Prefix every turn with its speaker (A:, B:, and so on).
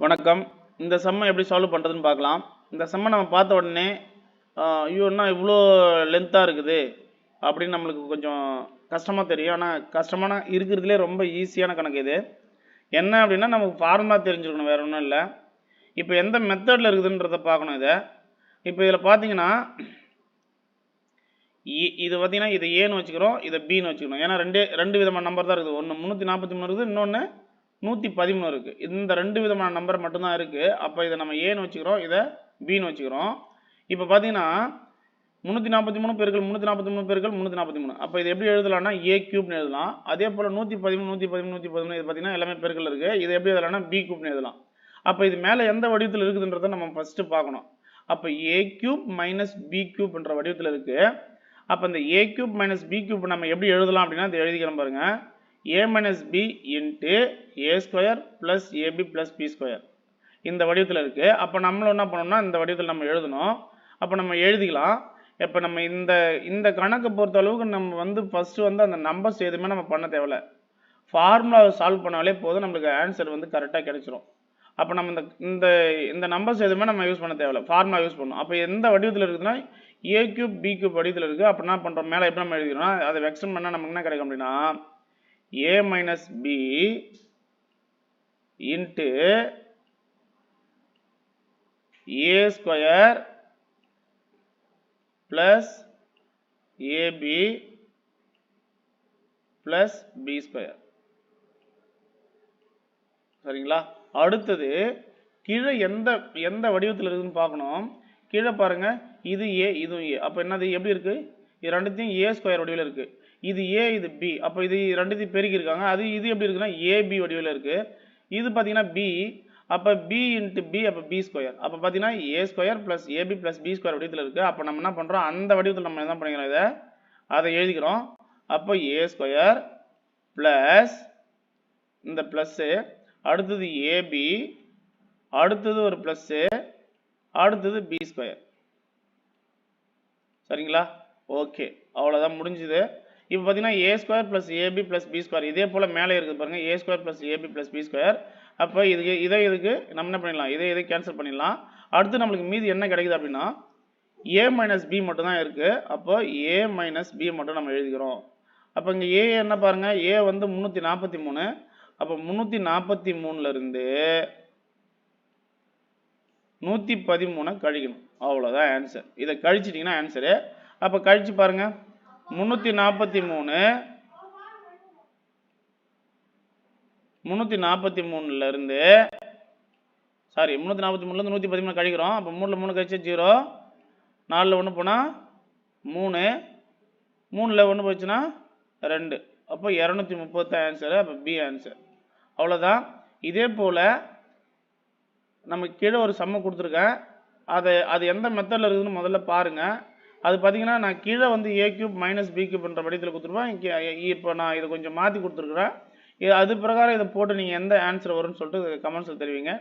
A: வணக்கம். இந்த செம்மை எப்படி சால்வ் பண்ணுறதுன்னு பார்க்கலாம். இந்த செம்மை நம்ம பார்த்த உடனே ஐயோன்னா இவ்வளோ லென்த்தாக இருக்குது? அப்படின்னு நம்மளுக்கு கொஞ்சம் கஷ்டமாக தெரியும். ஆனால் கஷ்டமான இருக்கிறதுலே ரொம்ப ஈஸியான கணக்கு இது. என்ன அப்படின்னா நமக்கு ஃபார்முலா தெரிஞ்சுக்கணும் வேறு ஒன்றும் இல்லை. இப்போ எந்த மெத்தடில் இருக்குதுன்றதை பார்க்கணும் இதை. இப்போ இதில் பார்த்தீங்கன்னா இ- இது பார்த்தீங்கன்னா இதை ஏன்னு வச்சுக்கிறோம் இதை பின்னு வச்சுக்கணும். ஏன்னா ரெண்டே ரெண்டு விதமான நம்பர் தான் இருக்குது. ஒன்று முந்நூற்றி நாற்பத்தி மூணு இருக்குது இன்னொன்று நூற்றி பதிமூணு இருக்குது இந்த ரெண்டு விதமான நம்பர் மட்டும்தான் இருக்குது அப்போ இதை நம்ம ஏன்னு வச்சுக்கிறோம் இதை பின்னு வச்சுக்கிறோம். இப்போ பார்த்தீங்கன்னா முந்நூற்றி நாற்பத்தி மூணு பெருக்கள் முந்நூற்றி நாற்பத்தி மூணு பெருக்கள் முந்நூற்றி நாற்பத்தி மூணு. அப்போ இது எப்படி எழுதலாம்னா ஏ கியூப்னு எழுதலாம். அதே போல் நூற்றி பதிமூணு நூற்றி பதிமூணு நூற்றி பதிமூணு இது பார்த்தீங்கன்னா எல்லாமே பெருக்கள் இருக்குது இது எப்படி எழுதலாம்னா பி கியூப்னு எழுதலாம். அப்போ இது மேலே எந்த வடிவத்தில் இருக்குதுன்றதை நம்ம ஃபஸ்ட்டு பார்க்கணும். அப்போ ஏ கியூப் மைனஸ் பி கியூப்ன்ற வடிவத்தில் இருக்குது அப்போ இந்த A cube minus B cube நம்ம எப்படி எழுதலாம் அப்படின்னா இதை எழுதிக்கிறோம் பாருங்கள் A minus B into A square plus A B plus B square இந்த வடிவத்தில் இருக்குது அப்போ நம்மளும் என்ன பண்ணோம்னா இந்த வடிவத்தில் நம்ம எழுதணும். அப்போ நம்ம எழுதிக்கலாம். இப்போ நம்ம இந்த இந்த கணக்கை பொறுத்த அளவுக்கு நம்ம வந்து ஃபஸ்ட்டு வந்து அந்த நம்பர்ஸ் எதுவுமே நம்ம பண்ண தேவையில்ல. ஃபார்முலாவை சால்வ் பண்ணாலே போதும். நம்மளுக்கு ஆன்சர் வந்து கரெக்டாக கிடைச்சிரும். அப்போ நம்ம இந்த இந்த இந்த நம்பர்ஸ் எதுவுமே நம்ம யூஸ் பண்ண தேவையில்ல. ஃபார்முலா யூஸ் பண்ணணும். அப்போ எந்த வடிவத்தில் இருக்குதுன்னா ஏ கியூப் பி கியூப் வடிவத்தில் இருக்குது அப்போ என்ன பண்ணுறோம் மேலே எப்படி நம்ம எழுதிக்கிறோம் அதை வெக்ஷன் பண்ணால் நமக்கு என்ன கிடைக்கும் அப்படின்னா A minus B into A square plus A B plus B square சரிங்களா? அடுத்தது கீழே எந்த எந்த வடிவத்தில் இருக்குதுன்னு பார்க்கணும். கீழே பாருங்க. இது ஏ இதுவும் ஏ அப்போ என்னது? எப்படி இருக்கு? இது ரெண்டுத்தையும் ஏ ஸ்கொயர் வடிவில் இருக்கு. இது ஏ இது பி அப்போ இது ரெண்டுத்தையும் பெருக்கி இருக்காங்க அது இது எப்படி இருக்குன்னா ஏபி வடிவில் இருக்கு. இது பார்த்தீங்கன்னா பி அப்போ பி இன்ட்டு பி அப்போ பி ஸ்கொயர் அப்போ பார்த்தீங்கன்னா A square plus A B plus B square வடிவத்தில் இருக்கு. அப்போ நம்ம என்ன பண்ணுறோம் அந்த வடிவத்தில் நம்ம என்ன பண்ணிக்கிறோம் இதை? அதை எழுதிக்கிறோம். அப்போ ஏ ஸ்கொயர் ப்ளஸ் இந்த ப்ளஸ்ஸு அடுத்தது ஏபி அடுத்தது ஒரு ப்ளஸ்ஸு அடுத்தது பி ஸ்கொயர் சரிங்களா? ஓகே அவ்வளோதான் முடிஞ்சுது. இப்போ பார்த்தீங்கன்னா A square plus A B plus B square இதே போல் மேலே இருக்குது பாருங்கள் A square plus A B plus B square அப்போ இதுக்கு இதை இதுக்கு நம்ம என்ன பண்ணிடலாம்? இதை இதை கேன்சல் பண்ணிடலாம். அடுத்து நம்மளுக்கு மீதி என்ன கிடைக்குது அப்படின்னா ஏ மைனஸ் பி மட்டும் தான் இருக்குது அப்போ ஏ மைனஸ் பி மட்டும் நம்ம எழுதிக்கிறோம். அப்போ இங்கே ஏ என்ன பாருங்கள் ஏ வந்து முந்நூற்றி நாற்பத்தி மூணு. அப்போ முந்நூற்றி நாற்பத்தி மூணுலேருந்து நூற்றி பதிமூணை கழிக்கணும். அவ்வளோதான் ஆன்சர் இதை கழிச்சிட்டிங்கன்னா ஆன்சரு அப்போ கழித்து பாருங்கள் முந்நூற்றி நாற்பத்தி மூணு. முந்நூற்றி நாற்பத்தி மூணுலேருந்து சாரி முந்நூற்றி நாற்பத்தி மூணுலேருந்து நூற்றி பதிமூணு கழிக்கிறோம். அப்போ மூணில் மூணு கழிச்சு ஜீரோ நாலில் ஒன்று போனால் மூணு மூணில் ஒன்று போச்சுன்னா ரெண்டு. அப்போ இரநூத்தி முப்பத்து ஆன்சரு அப்போ பி ஆன்சர் அவ்வளோதான் இதே போல் நமக்கு கீழே ஒரு சம்மை கொடுத்துருக்கேன். அதை அது எந்த மெத்தடில் இருக்குதுன்னு முதல்ல பாருங்கள் அது பார்த்தீங்கன்னா நான் கீழே வந்து ஏ கியூப் மைனஸ் பி கியூப்ன்ற வடிவத்தில் கொடுத்துருப்பேன் இப்போ நான் இதை கொஞ்சம் மாற்றி கொடுத்துருக்குறேன். இது அது பிரகாரம் இதை போட்டு நீங்கள் எந்த ஆன்சர் வரும்னு சொல்லிட்டு கமெண்ட்ஸில் தெரிவிங்க.